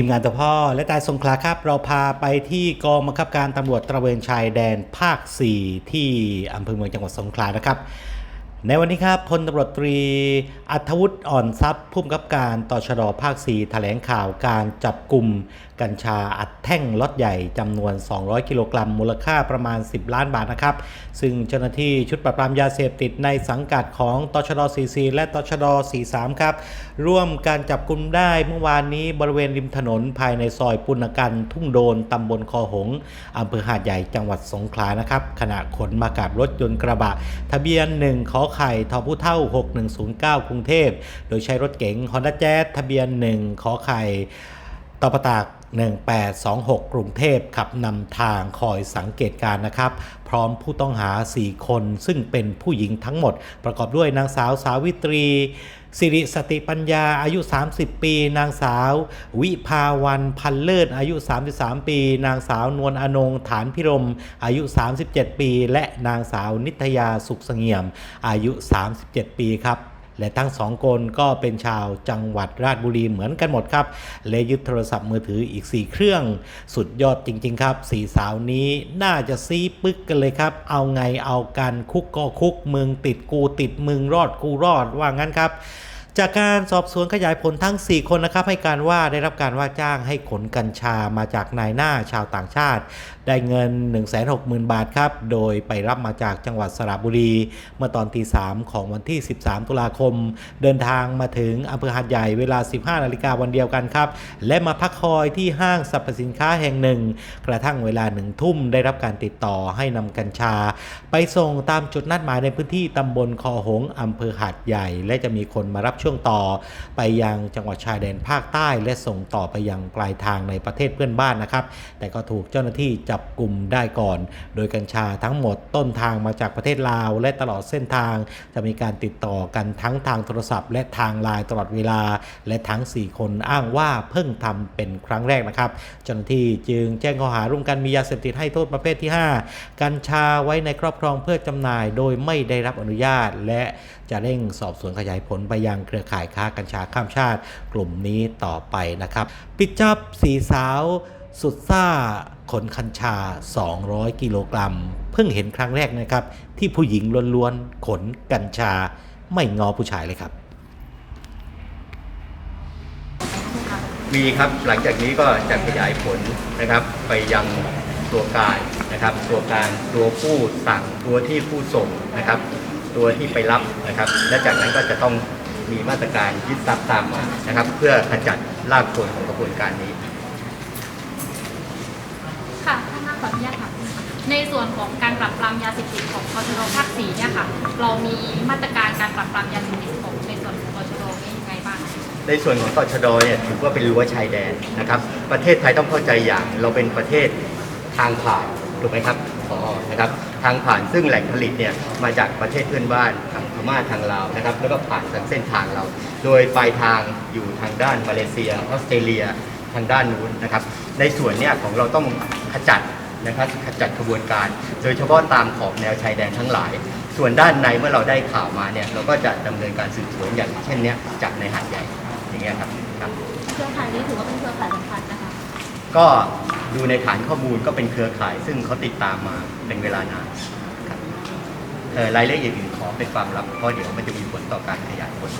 ทีมงานตัวพ่อและตายสงขลาครับ เราพาไปที่กองบังคับการตำรวจตระเวนชายแดนภาค 4 ที่อำเภอเมืองจังหวัดสงขลานะครับ ในวันนี้ครับพลตำรวจตรีอัธวุฒิอ่อนทรัพย์ผู้บังคับการต่อชดภาค 4 แถลงข่าวการจับกลุ่มกัญชาอัดแท่งล็อตใหญ่จำนวน 200 กิโลกรัม มูลค่าประมาณ 10 ล้านบาทนะครับ ซึ่งเจ้าหน้าที่ชุดปราบปรามยาเสพติดในสังกัดของตชด44 และตชด43 ครับ ร่วมการจับกลุ่มได้เมื่อวานนี้บริเวณริมถนนภายในซอยปุณกันทุ่งโดนตำบลคอหงอำเภอหาดใหญ่จังหวัดสงขลานะครับขณะขนมากับรถยนต์กระบะ ทะเบียน 1 ขอไข่ทอผู้เท่า 6109 กรุงเทพ โดยใช้รถเก๋ง Honda Jazz ทะเบียน 1 ขอไข่ตอปตาก 1826 กรุงเทพขับนำทางคอยสังเกตการนะครับ พร้อมผู้ต้องหา 4 คน ซึ่งเป็นผู้หญิงทั้งหมด ประกอบด้วยนางสาวสาวิตรีสิริสติปัญญาอายุ 30 ปี นางสาว วิภาวันพันเลิศอายุ 33 ปี นางสาวนวลอนงฐานพิรม อายุ 37 ปี และนางสาวนิตยาสุขเสงี่ยม อายุ 37 ปีครับ และทั้งสองคนก็เป็นชาวจังหวัดราชบุรีเหมือนกันหมดครับ และยึดโทรศัพท์มือถืออีก 4 เครื่อง สุดยอดจริง ๆ ครับสี่สาวนี้น่าจะซีปึกกันเลยครับ เอาไงเอากันคุกก็คุกมึงติดกูติดมึงรอดกูรอดว่างั้นครับ จากการสอบสวนขยายผลทั้ง 4 คนนะครับให้การว่าได้รับการว่าจ้างให้ขนกัญชามาจากนายหน้าชาวต่างชาติ ได้เงิน 160,000 บาทครับ โดยไปรับมาจากจังหวัดสระบุรี เมื่อตอนตี3ของวันที่ 13 ตุลาคม เดินทางมาถึงอำเภอหาดใหญ่เวลา 15 นาฬิกาวันเดียวกันครับ และมาพักคอยที่ห้างสรรพสินค้าแห่งหนึ่ง กระทั่งเวลาหนึ่งทุ่มได้รับการติดต่อให้นำกัญชา ไปส่งตามจุดนัดหมายในพื้นที่ตำบลคอหงอำเภอหาดใหญ่ และจะมีคนมารับช่วช่วงต่อไปยังจังหวัดชายแดนภาคใต้ และส่งต่อไปยังปลายทางในประเทศเพื่อนบ้านนะครับ แต่ก็ถูกเจ้าหน้าที่จับกลุ่มได้ก่อน โดยกัญชาทั้งหมดต้นทางมาจากประเทศลาว และตลอดเส้นทาง จะมีการติดต่อกันทั้งทางโทรศัพท์ และทางไลน์ตลอดเวลา และทั้ง 4 คนอ้างว่าเพิ่งทำเป็นครั้งแรกนะครับเจ้าหน้าที่จึงแจ้งข้อหาร่วมกันมียาเสพติดให้โทษประเภทที่ 5 กัญชาไว้ในครอบครองเพื่อจำหน่าย โดยไม่ได้รับอนุญาต และจะเร่งสอบสวนขยายผลไปยังเครือข่ายค้ากัญชาข้ามชาติกลุ่มนี้ต่อไปนะครับ ปิดจับสีสาวสุดซ่าขนกัญชา 200 กิโลกรัม เพิ่งเห็นครั้งแรกนะครับ ที่ผู้หญิงล้วนๆ ขนกัญชาไม่งอผู้ชายเลยครับ มีครับหลังจากนี้ก็จะขยายผลนะครับ ไปยังตัวการนะครับ ตัวการตัวผู้สั่งตัวที่ผู้ส่งนะครับ ตัวที่ไปรับนะครับ และจากนั้นก็จะต้อง มีมาตรการยึดทรัพย์ตามมานะครับ เพื่อขจัดรากโคนของกระบวนการนี้ ค่ะท่านน่าขออนุญาตถามในส่วนของการปรับปรามยาเสพติดของกชรภาคสี่เนี่ยค่ะ เรามีมาตรการการปรับปรามยาเสพติดของในส่วนของกชรนี่ยังไงบ้างในส่วนของตชดเนี่ยถือว่าเป็นรั้วชายแดนนะครับ ประเทศไทยต้องเข้าใจอย่างเราเป็นประเทศทางผ่านถูกไหมครับ พอนะครับทางผ่านซึ่งแหล่งผลิตเนี่ยมาจากประเทศเพื่อนบ้านทางพม่าทางลาวนะครับแล้วก็ผ่านทางเส้นทางเรา โดยปลายทางอยู่ทางด้านมาเลเซียออสเตรเลียทางด้านนู้นนะครับ ในส่วนเนี่ยของเราต้องขจัดนะครับขจัดกระบวนการ โดยเฉพาะตามขอบแนวชายแดนทั้งหลาย ส่วนด้านในเมื่อเราได้ข่าวมาเนี่ยเราก็จะดำเนินการสืบสวนอย่างเช่นเนี้ยจากในหาดใหญ่อย่างเงี้ยครับครับเครือข่ายนี้ถือว่าเป็นเครือข่ายสำคัญนะคะก็ ดูในฐานข้อมูลก็เป็นเครือข่าย ซึ่งเขาติดตามมาเป็นเวลานานเอ่อรายละเอียดอื่นขอเป็นความลับเพราะเดี๋ยวมันจะมีผลต่อการขยายผล